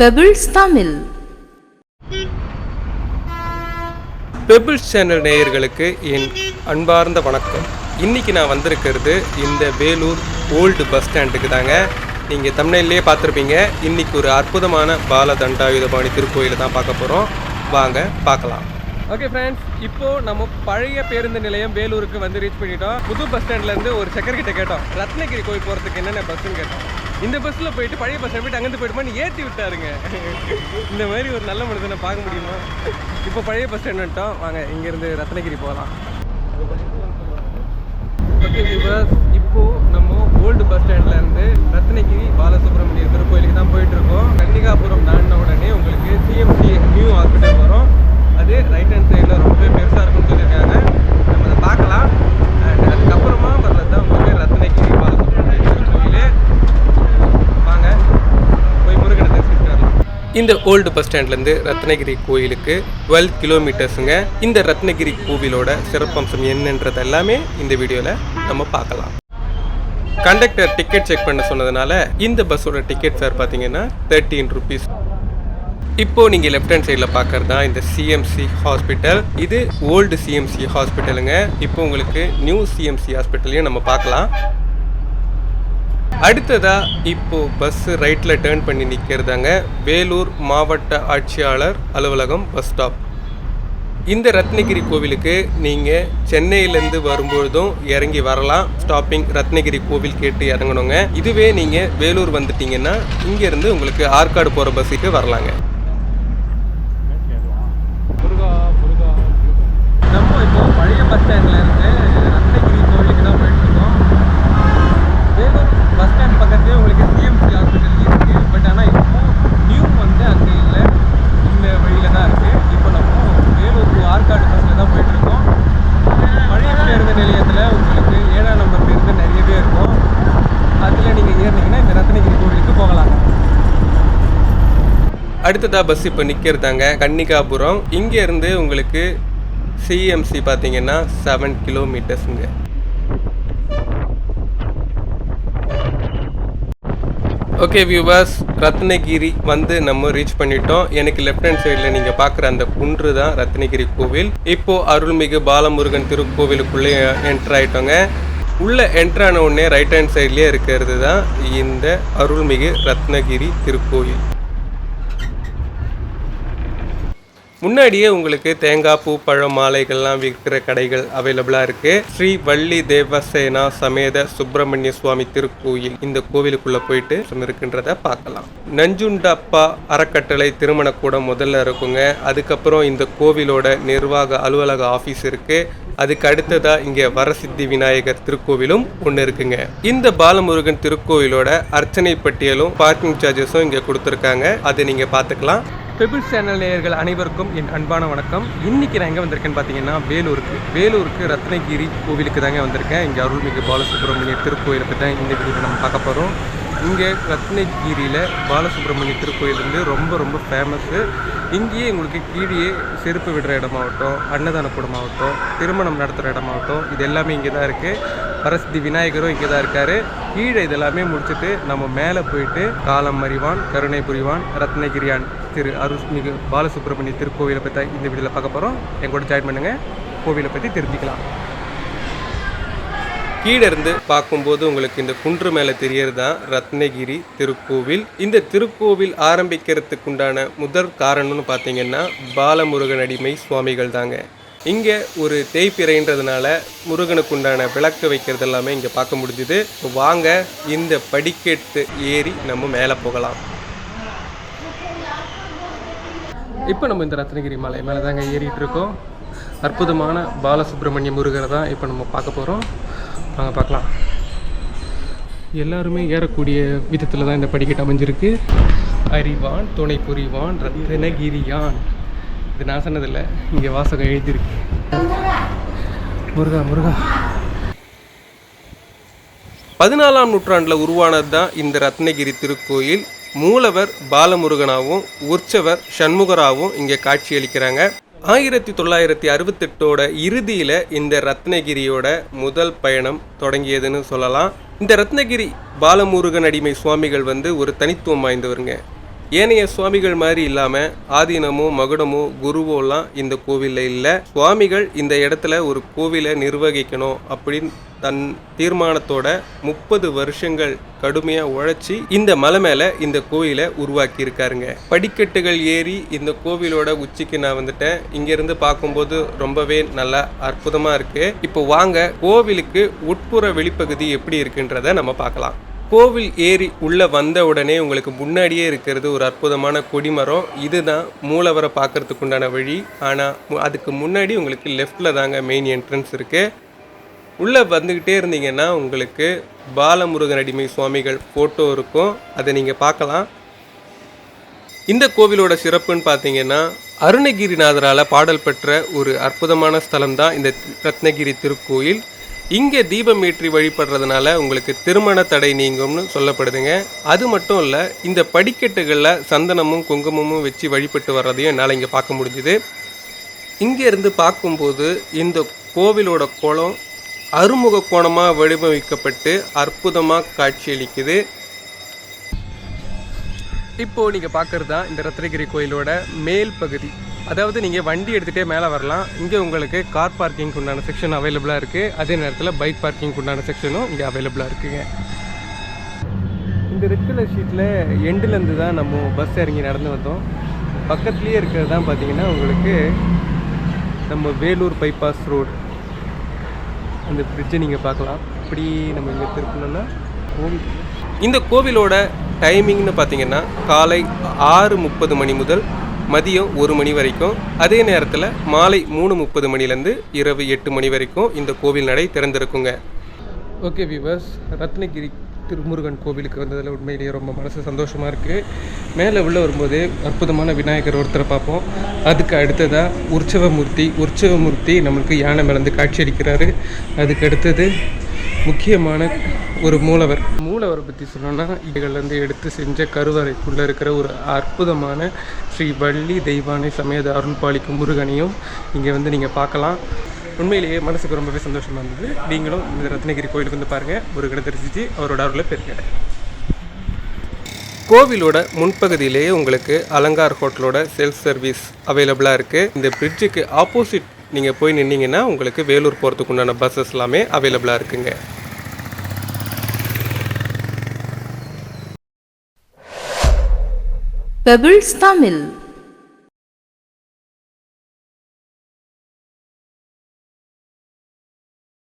Pebbles Tamil pebbles channel நேயர்களுக்கு என் அன்பார்ந்த வணக்கம். இன்னைக்கு நான் வந்திருக்கிறது இந்த வேலூர் ஓல்டு பஸ் ஸ்டாண்டுக்கு தாங்க. நீங்கள் தமிழ்லேயே பார்த்துருப்பீங்க. இன்னைக்கு ஒரு அற்புதமான பால தண்டாயுதபாணி திருக்கோயிலை தான் பார்க்க போகிறோம் வாங்க பார்க்கலாம். ஓகே ஃப்ரெண்ட்ஸ் இப்போ நம்ம பழைய பேருந்து நிலையம் வேலூருக்கு வந்து ரீச் பண்ணிட்டோம். புது பஸ் ஸ்டாண்ட்ல இருந்து ஒரு செக்கர் கிட்ட கேட்டோம். ரத்னகிரி கோயில் போகிறதுக்கு என்னென்ன பஸ்ஸுன்னு கேட்டோம். இந்த பஸ்ஸில் போயிட்டு பழைய பஸ் போயிட்டு அங்கேருந்து போயிட்டுமான்னு ஏற்றி விட்டாருங்க. இந்த மாதிரி ஒரு நல்ல மனுஷனை பார்க்க முடியுமா? இப்போ பழைய பஸ் ஸ்டாண்ட் வாங்க இங்கேருந்து ரத்னகிரி போகலாம். ஓகே வியூவர்ஸ் இப்போது நம்ம ஓல்டு பஸ் ஸ்டாண்ட்லேருந்து ரத்னகிரி பாலசுப்ரமணிய திருக்கோயிலுக்கு தான் போயிட்டுருக்கோம் இருக்கோம் கன்னிகாபுரம் தாண்டின உடனே உங்களுக்கு சிஎம்சி நியூ ஹாஸ்பிட்டல் வரும் அது ரைட் ஹேண்ட் சைடில் ரொம்பவே பெருசாக இருக்கும்னு சொல்லியிருக்காங்க நம்ம அதை பார்க்கலாம் அண்ட் அதுக்கப்புறமா வர்றது தான் உங்களுக்கு ரத்னகிரி பாலசுப்ரமணிய திருக்கோயிலே வாங்க போய் முருகனை தரிசிட்டு வரலாம் இந்த ஓல்டு பஸ் ஸ்டாண்ட்லேருந்து ரத்னகிரி கோயிலுக்கு டுவெல் கிலோமீட்டர்ஸுங்க. இந்த ரத்னகிரி கோவிலோட சிறப்பம்சம் என்னன்றது எல்லாமே இந்த வீடியோவில் நம்ம பார்க்கலாம். கண்டக்டர் டிக்கெட் செக் பண்ண சொன்னதுனால இந்த பஸ்ஸோட டிக்கெட் சார் பார்த்தீங்கன்னா தேர்ட்டீன் ருபீஸ் இப்போ நீங்கள் லெஃப்ட் ஹேண்ட் சைடில் பார்க்குறது தான் இந்த சிஎம்சி ஹாஸ்பிட்டல் இது ஓல்டு சிஎம்சி ஹாஸ்பிட்டலுங்க இப்போ உங்களுக்கு நியூ சிஎம்சி ஹாஸ்பிட்டலையும் நம்ம பார்க்கலாம். அடுத்ததாக இப்போ பஸ்ஸு ரைட்டில் டேர்ன் பண்ணி நிற்கிறதாங்க வேலூர் மாவட்ட ஆட்சியாளர் அலுவலகம் பஸ் ஸ்டாப் இந்த ரத்னகிரி கோவிலுக்கு நீங்கள் சென்னையிலேருந்து வரும்பொழுதும் இறங்கி வரலாம். ஸ்டாப்பிங் ரத்னகிரி கோவில் கேட்டு இறங்கணுங்க. இதுவே நீங்கள் வேலூர் வந்துட்டீங்கன்னா இங்கேருந்து உங்களுக்கு ஆற்காடு போகிற பஸ்ஸுக்கு வரலாங்க. நம்ம இப்போ பழைய பஸ் ஸ்டாண்ட்ல இருந்து ரத்னகிரி கோவிலுக்கு தான் போயிட்டு இருக்கோம் வேலூர் பஸ் ஸ்டாண்ட் பக்கத்துலேயே உங்களுக்கு சிஎம்சி ஹாஸ்பிட்டல் இருக்கு பட் ஆனால் இப்போ நியூ வந்து அங்கே இல்லை இந்த வழியில தான் இருக்கு இப்போ நம்ம வேலூர் to ஆற்காடு பஸ்ஸில் தான் போயிட்டு இருக்கோம் பழைய பேருந்து நிலையத்தில் உங்களுக்கு ஏழாம் நம்பர் பேருந்து நிறையவே இருக்கும் அதில் நீங்கள் ஏறினீங்கன்னா இந்த ரத்னகிரி கோவிலுக்கு போகலாம் அடுத்ததாக பஸ் இப்போ நிற்கிறதாங்க கன்னிகாபுரம். இங்கேருந்து உங்களுக்கு சிஎம்சி பார்த்தீங்கன்னா செவன் கிலோமீட்டர்ஸுங்க ஓகே வியூவர்ஸ் ரத்னகிரி வந்து நம்ம ரீச் பண்ணிட்டோம். எனக்கு லெஃப்ட் ஹேண்ட் சைடில் நீங்கள் பார்க்குற அந்த குன்று தான் ரத்னகிரி கோவில். இப்போது அருள்மிகு பாலமுருகன் திருக்கோவிலுக்குள்ளே என்டர் ஆகிட்டோங்க உள்ளே என்டர் ஆன உடனே ரைட் ஹேண்ட் சைட்லேயே இருக்கிறது தான் இந்த அருள்மிகு ரத்னகிரி திருக்கோவில். முன்னாடியே உங்களுக்கு தேங்காய் பூ பழம் மாலைகள்லாம் விற்கிற கடைகள் அவைலபிளாக இருக்கு. ஸ்ரீ வள்ளி தேவசேனா சமேத சுப்பிரமணிய சுவாமி திருக்கோயில் இந்த கோவிலுக்குள்ள போயிட்டு இருக்கின்றத பார்க்கலாம். நஞ்சுண்டப்பா அறக்கட்டளை திருமணக்கூடம் முதல்ல இருக்குங்க. அதுக்கப்புறம் இந்த கோவிலோட நிர்வாக அலுவலக ஆஃபீஸ் இருக்கு. அதுக்கு அடுத்ததா இங்கே வரசித்தி விநாயகர் திருக்கோவிலும் ஒன்று இருக்குங்க. இந்த பாலமுருகன் திருக்கோவிலோட அர்ச்சனை பட்டியலும் பார்க்கிங் சார்ஜஸும் இங்கே கொடுத்துருக்காங்க. அதை நீங்கள் பார்த்துக்கலாம். பெபிள் சேனல் நேயர்கள் அனைவருக்கும் என் அன்பான வணக்கம். இன்னைக்கு நான் எங்கே வந்திருக்கேன்னு பார்த்தீங்கன்னா வேலூருக்கு. வேலூருக்கு ரத்னகிரி கோவிலுக்கு தாங்க வந்திருக்கேன். இங்கே அருள்மிகு பாலசுப்ரமணிய திருக்கோயிலை பற்றி தான் இந்த வீடியோவில் நம்ம பார்க்க போகிறோம் இங்கே ரத்னகிரியில் பாலசுப்ரமணிய திருக்கோயில் வந்து ரொம்ப ரொம்ப ஃபேமஸ்ஸு இங்கேயே உங்களுக்கு கீழே செருப்பு விடுற இடமாகட்டும் அன்னதான கூடமாகட்டும் திருமணம் நடத்துகிற இடமாகட்டும் இது எல்லாமே இங்கே தான் இருக்குது பரஸ்தி விநாயகரும் இங்கே தான் இருக்காரு. கீழே இதெல்லாமே முடிச்சுட்டு நம்ம மேலே போயிட்டு காலம் அறிவான் கருணை புரிவான் ரத்னகிரியான் திரு அருள்மிகு பாலசுப்ரமணிய திருக்கோவிலை பற்றி இந்த வீடியோவில் பார்க்க போகிறோம் எங்கூட ஜாயின் பண்ணுங்கள் கோவிலை பற்றி தெரிஞ்சுக்கலாம். கீழே இருந்து பார்க்கும்போது உங்களுக்கு இந்த குன்று மேலே தெரியறது? தான் ரத்னகிரி திருக்கோவில். இந்த திருக்கோவில் ஆரம்பிக்கிறதுக்கு உண்டான முதற் காரணம்னு பார்த்தீங்கன்னா பாலமுருகன் அடிமை சுவாமிகள் தாங்க. இங்கே ஒரு தேய்ப்பிறைன்றதுனால முருகனுக்கு உண்டான விளக்கு வைக்கிறது எல்லாமே இங்கே பார்க்க முடிஞ்சுது. வாங்க இந்த படிக்கட்டு ஏறி நம்ம மேலே போகலாம். இப்போ நம்ம இந்த ரத்னகிரி மலை மேலே தாங்க ஏறிட்டு இருக்கோம் அற்புதமான பாலசுப்ரமணிய முருகரை தான் இப்போ நம்ம பார்க்க போகிறோம் வாங்க பார்க்கலாம். எல்லாருமே ஏறக்கூடிய விதத்தில் தான் இந்த படிக்கட்டு அமைஞ்சிருக்கு. அறிவான் துணை புரிவான் ரத்னகிரியான். இது நான் சொன்னதில்லை இங்கே வாசகம் எழுதியிருக்கு. முருகா முருகா. பதினாலாம் நூற்றாண்டில் உருவானது தான் இந்த ரத்னகிரி திருக்கோயில். மூலவர் பாலமுருகனாகவும் உற்சவர் சண்முகராகவும் இங்கே காட்சியளிக்கிறாங்க. ஆயிரத்தி தொள்ளாயிரத்தி அறுபத்தெட்டோட இறுதியில் இந்த ரத்னகிரியோட முதல் பயணம் தொடங்கியதுன்னு சொல்லலாம். இந்த ரத்னகிரி பாலமுருகன் அடிமை சுவாமிகள் வந்து ஒரு தனித்துவம் வாய்ந்தவருங்க. ஏனைய சுவாமிகள் மாதிரி இல்லாமல் ஆதீனமோ மகுடமோ குருவோலாம் இந்த கோவிலில் இல்லை. சுவாமிகள் இந்த இடத்துல ஒரு கோவிலை நிர்வகிக்கணும் அப்படின்னு தன் தீர்மானத்தோட முப்பது வருஷங்கள் கடுமையாக உழைச்சி இந்த மலை மேலே இந்த கோயிலை உருவாக்கி இருக்காருங்க. படிக்கட்டுகள் ஏறி இந்த கோவிலோட உச்சிக்கு நான் வந்துட்டேன். இங்கேருந்து பார்க்கும்போது ரொம்பவே நல்லா அற்புதமாக இருக்குது இப்போ வாங்க கோவிலுக்கு உட்புற வெளிப்பகுதி எப்படி இருக்குன்றதை நம்ம பார்க்கலாம். கோவில் ஏறி உள்ளே வந்த உடனே உங்களுக்கு முன்னாடியே இருக்கிறது ஒரு அற்புதமான கொடிமரம். இதுதான் மூலவரை பார்க்குறதுக்கு உண்டான வழி. ஆனால் அதுக்கு முன்னாடி உங்களுக்கு லெஃப்டில் தாங்க மெயின் என்ட்ரன்ஸ் இருக்குது உள்ளே வந்துக்கிட்டே இருந்தீங்கன்னா உங்களுக்கு பாலமுருகன் அடிமை சுவாமிகள் ஃபோட்டோ இருக்கும். அதை நீங்கள் பார்க்கலாம். இந்த கோவிலோட சிறப்புன்னு பார்த்தீங்கன்னா அருணகிரிநாதரால் பாடல் பெற்ற ஒரு அற்புதமான ஸ்தலம் தான் இந்த ரத்னகிரி திருக்கோயில். இங்கே தீபம் ஏற்றி வழிபடுறதுனால உங்களுக்கு திருமண தடை நீங்கும்னு சொல்லப்படுதுங்க. அது மட்டும் இல்லை இந்த படிக்கட்டுகளில் சந்தனமும் குங்குமமும் வச்சு வழிபட்டு வர்றதையும் என்னால் இங்கே பார்க்க முடிஞ்சுது. இங்கேருந்து பார்க்கும்போது இந்த கோவிலோட கோலம் அறுமுக கோணமாக வடிவமைக்கப்பட்டு அற்புதமாக காட்சியளிக்குது. இப்போது நீங்கள் பார்க்குறது தான் இந்த ரத்னகிரி கோயிலோட மேல் பகுதி. அதாவது நீங்கள் வண்டி எடுத்துகிட்டே மேலே வரலாம். இங்கே உங்களுக்கு கார் பார்க்கிங் உண்டான செக்ஷன் அவைலபிளாக இருக்குது அதே நேரத்தில் பைக் பார்க்கிங் உண்டான செக்ஷனும் இங்கே அவைலபிளாக இருக்குங்க. இந்த ரெட் கலர் ஷீட்டில் எண்டுலேருந்து தான் நம்ம பஸ் இறங்கி நடந்து வந்தோம். பக்கத்துலேயே இருக்கிறது தான் பார்த்தீங்கன்னா உங்களுக்கு நம்ம வேலூர் பைபாஸ் ரோடு அந்த பிரிட்ஜை நீங்கள் பார்க்கலாம். இப்படி நம்ம இங்கே திருப்பணும்னா கோவில். இந்த கோவிலோட டைமிங்னு பார்த்தீங்கன்னா காலை ஆறு முப்பது மணி முதல் மதியம் ஒரு மணி வரைக்கும். அதே நேரத்தில் மாலை மூணு முப்பது மணிலேருந்து இரவு எட்டு மணி வரைக்கும் இந்த கோவில் நடை திறந்திருக்குங்க. ஓகே விவர்ஸ் ரத்னகிரி திருமுருகன் கோவிலுக்கு வந்ததில் உண்மையிலேயே ரொம்ப மனசு சந்தோஷமாக இருக்குது மேலே உள்ளே வரும்போது அற்புதமான விநாயகர் ஒருத்தரை பார்ப்போம். அதுக்கு அடுத்ததாக உற்சவமூர்த்தி உற்சவமூர்த்தி நம்மளுக்கு யானை மிளந்து காட்சி அளிக்கிறாரு. அதுக்கு அடுத்தது முக்கியமான ஒரு மூலவர். மூலவரை பற்றி சொல்லணும்னா இதுகள்லேருந்து எடுத்து செஞ்ச கருவறைக்குள்ளே இருக்கிற ஒரு அற்புதமான ஸ்ரீ வள்ளி தெய்வானை சமேத அருள் பாலிக்கும் முருகனையும் இங்கே வந்து நீங்கள் பார்க்கலாம். உண்மையிலேயே மனசுக்கு ரொம்பவே சந்தோஷமாக இருந்தது. நீங்களும் இந்த ரத்னகிரி கோயிலுக்கு வந்து பாருங்கள் முருகனை தரிசித்து அவரோட அருளை பெருக்கிட கோவிலோட முன்பகுதியிலேயே உங்களுக்கு அலங்கார் ஹோட்டலோட செல்ஃப் சர்வீஸ் அவைலபிளாக இருக்குது இந்த பிரிட்ஜுக்கு ஆப்போசிட் நீங்கள் போய் நின்னீங்கன்னா உங்களுக்கு வேலூர் போகிறதுக்கு உண்டான பஸ்ஸஸ் எல்லாமே அவைலபிளாக இருக்குங்க. பெபிள்ஸ் தமிழ்